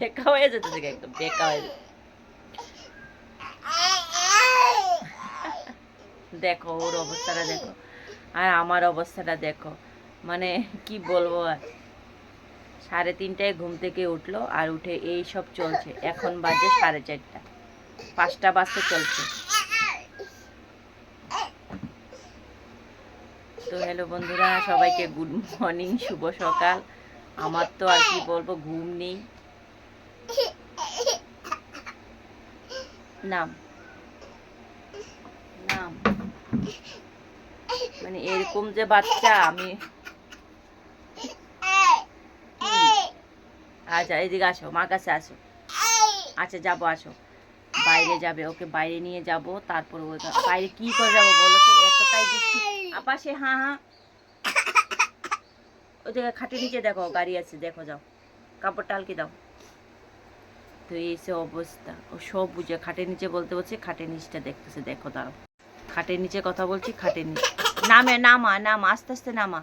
বেকা হয়ে যেতে থেকে একদম বেকা হয়ে দেখো ওর অবস্থাটা দেখো আর আমার অবস্থাটা দেখো মানে কি বলব আর সাড়ে তিনটায় ঘুম থেকে উঠল আর উঠে এই সব চলছে। এখন বাজে সাড়ে চারটা। পাঁচটা বাজতে চলছে। তো হ্যালো বন্ধুরা, সবাইকে গুড মর্নিং শুভ সকাল। আমার তো আর কি বলব, ঘুম নেই। নাম। নাম। মানে এরকম যে বাচ্চা আমি আচ্ছা এদিকে আসো মা কাছে আসো। আচ্ছা যাব আসো। বাইরে যাবে ওকে বাইরে নিয়ে যাব তারপর ওই বাইরে কি করে যাব বলো তো? এতটাই বৃষ্টি আপা সে হ্যাঁ হ্যাঁ ওই জায়গায় খাটের নিচে দেখো গাড়ি আছে দেখো যাও। কাপড় টালকে দাও। তো এই সে অবস্থা। ও সব বুঝে, খাটের নিচে বলতে বলছে, খাটের নিচটা দেখতেছে, দেখো দাঁড়াও। খাটের নিচে কথা বলছি, খাটের নিচে, নামে, নামা নামা, আস্তে আস্তে নামা।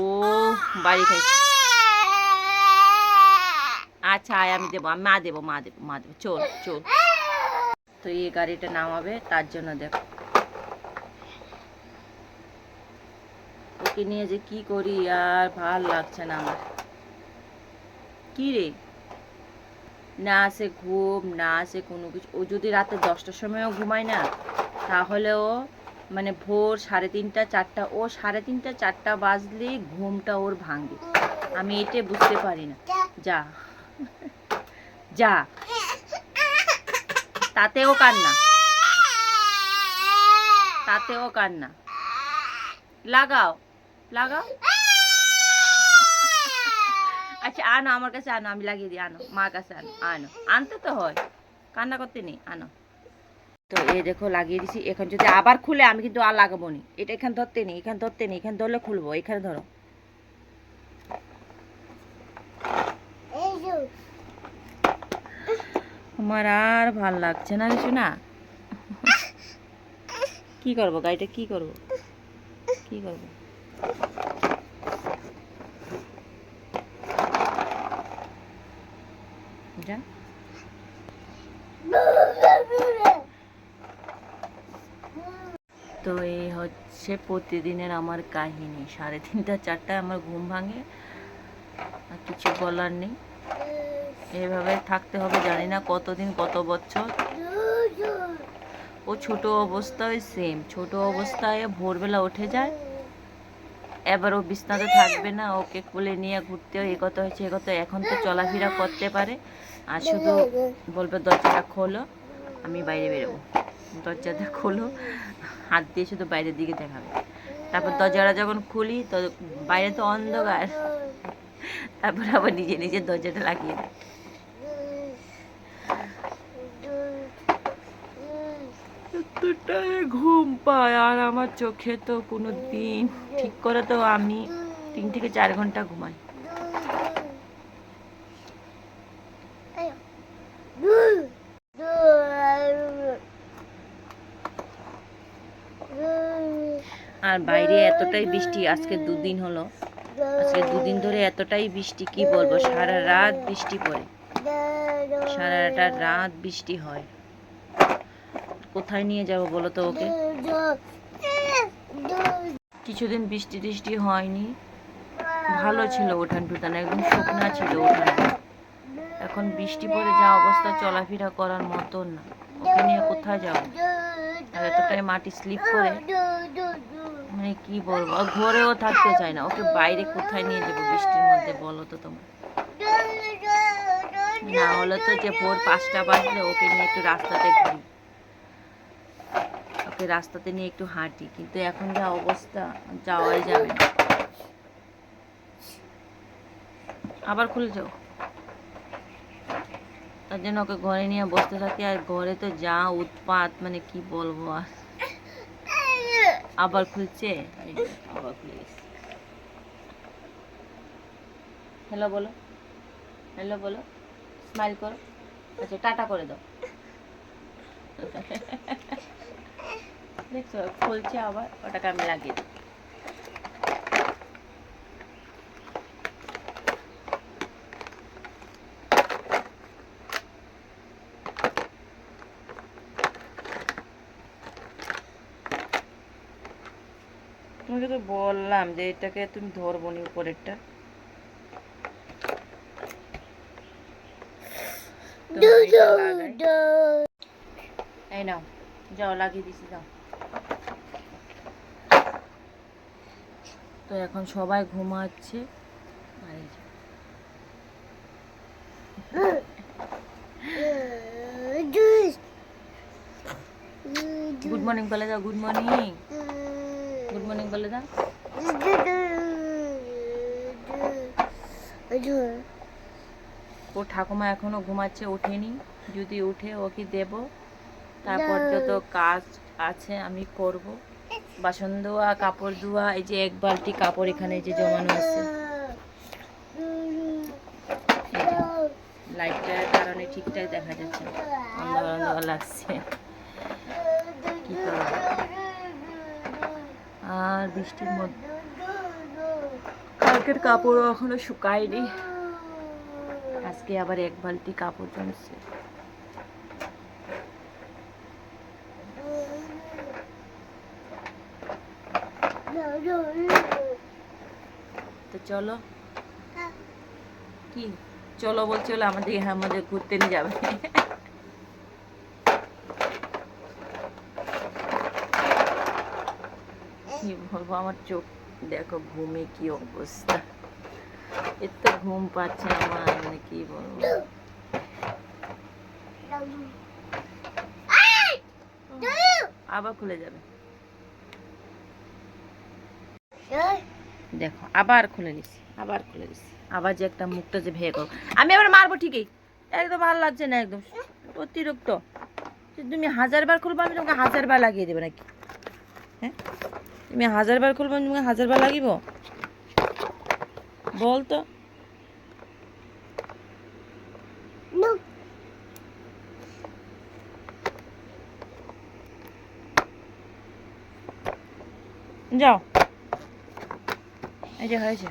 ও, বাড়ি খাইছে আচ্ছা আয়, আমি দেবো মা দেবো মা দেবো মা দেবো। চল চল। তো এই গাড়িটা নামাবে, তার জন্য দেখো। ওকে নিয়ে যে কি করি, আর ভালো লাগছে না আমার। কি রে? না আসে ঘুম, না আসে কোনো কিছু। ও যদি রাতে দশটার সময়ও ঘুমায় না তাহলেও মানে ভোর সাড়ে তিনটা, চারটা, ও সাড়ে তিনটা, চারটা বাজলে ঘুমটা ওর ভাঙে। আমি এটা বুঝতে পারি না। যা। যা। তাতেও কান্না। তাতেও কান্না। লাগাও। লাগাও আচ্ছা আনো, আমার কাছে আনো, আমি লাগিয়ে দিই, আনো। মার কাছে আনো আনো। আনতে তো হয়। কান্না করতে নেই, আনো। তো এই দেখো, লাগিয়ে দিছি। এখন যদি আবার খুলে, আমি কিন্তু আর লাগাবো নি। এটা এখানে ধরতে নেই, এখানে ধরতে নেই, এখানে ধরলে খুলবো, এখানে ধরো। আমার আর ভালো লাগছে না কিছু না কি করব গাড়িটা কি করব? কি করব যা তো এই হচ্ছে প্রতিদিনের আমার কাহিনী। সাড়ে তিনটা, চারটায় আমার ঘুম ভাঙে, আর কিছু বলার নেই। এভাবে থাকতে হবে, জানি না কতদিন, কত বছর। ও ছোট অবস্থায় সেম ছোট অবস্থায় ভোরবেলা উঠে যায়। এবার ও বিছনাতে থাকবে না, ওকে কোলে নিয়ে ঘুরতে হয়। এগোতে হয়েছে, এ কথা, এখন তো চলাফেরা করতে পারে। আর শুধু বলবে, দরজাটা খোলো। আমি বাইরে বেরোবো। দরজাটা খোলো, হাত দিয়ে শুধু বাইরের দিকে দেখাবে। তারপর দরজাটা যখন খুলি, তো বাইরে তো অন্ধকার। তারপর আবার নিজে নিজে দরজাটা লাগিয়ে দেয়। ঘুম পায় আর আমার চোখে তো কোনো দিন। ঠিক করে তো আমি তিন থেকে চার ঘণ্টা ঘুমাই। আর বাইরে এতটাই বৃষ্টি, আজকে দুদিন হলো। আজকে দুদিন ধরে এতটাই বৃষ্টি, কি বলব? সারা রাত বৃষ্টি পড়ে। সারাটা রাত বৃষ্টি হয়। কোথায় নিয়ে যাব বলো তো ওকে? কিছুদিন বৃষ্টি টিষ্টি হয়নি। ভালো ছিল উঠান টুটান একদম শুকনা ছিল উঠান। এখন বৃষ্টি পড়ে যা অবস্থা, চলাফেরা করার মতন না। ওকে নিয়ে কোথায় যাব? আর এতটাই মাটি স্লিপ করে মানে কি বলব? ঘরেও থাকতে চায় না। ওকে বাইরে কোথায় নিয়ে যাব বৃষ্টির মধ্যে বলো তো তোমার না হলে তো যে ভোর পাঁচটা বাজলে ওকে নিয়ে একটু রাস্তাতে ঘুরি। ওকে রাস্তাতে নিয়ে একটু হাঁটি। কিন্তু এখন যা অবস্থা, যাওয়াই যাবে না। আবার খুলে যাও। তার জন্য ওকে ঘরে নিয়ে বসতে থাকি। আর ঘরে তো যা উৎপাত মানে কি বলব আর? আবার খুলছে? আবার খুলে গেছে হ্যালো বলো। হ্যালো বলো। স্মাইল করো। আচ্ছা টাটা করে দাও। দেখছ, খুলছে আবার, ওটাকে আমি লাগিয়ে দিই। তোমাকে তো বললাম যে এটাকে তুমি ধরবো নি উপরেরটা। এই নাও যাও লাগিয়ে দিছি যাও। তো এখন সবাই ঘুমাচ্ছে। আর গুড মর্নিং বলে দাও গুড মর্নিং গুড মর্নিং বলে দাও ও ঠাকুমা এখনও ঘুমাচ্ছে ওঠেনি। যদি উঠে ওকে দেব। তারপর যত কাজ আছে আমি করব। বাসন ধোয়া কাপড় ধোয়া এই যে এক বালতি কাপড় এখানে যে জমানো আছে। লাইটটার কারণে ঠিকঠাক দেখা যাচ্ছে অন্ধকার অন্ধকার লাগছে কি করব আর বৃষ্টির মধ্যে। কালকের কাপড় এখনও শুকায়নি। আজকে আবার এক বালতি কাপড় জমছে। তো চলো। কি? চলো বলছি আমাদের আমাদের ঘুরতে নিয়ে যাবে। কি বলব? আমার চোখ, দেখো ঘুমে কি অবস্থা। এত ঘুম পাচ্ছে আমার মানে কি বলব? আবার খুলে যাবে। দেখো, আবার খুলে নিছি, আবার খুলে দিছি আবার যে একটা মুখটা যে ভেয়ে করো আমি আবার মারবো ঠিকই। একদম ভালো লাগছে না একদম। অতিরিক্ত। তুমি হাজার বার খুলবো, আমি তোমাকে হাজার বার লাগিয়ে দেবো নাকি? হ্যাঁ? তুমি হাজার বার খুলবো আমি তোমাকে হাজার বার লাগিব? বল তো। যাও। এই যে হয়েছে।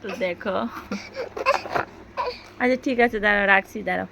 তো দেখো। আচ্ছা ঠিক আছে দাঁড়াও রাখছি দাঁড়াও।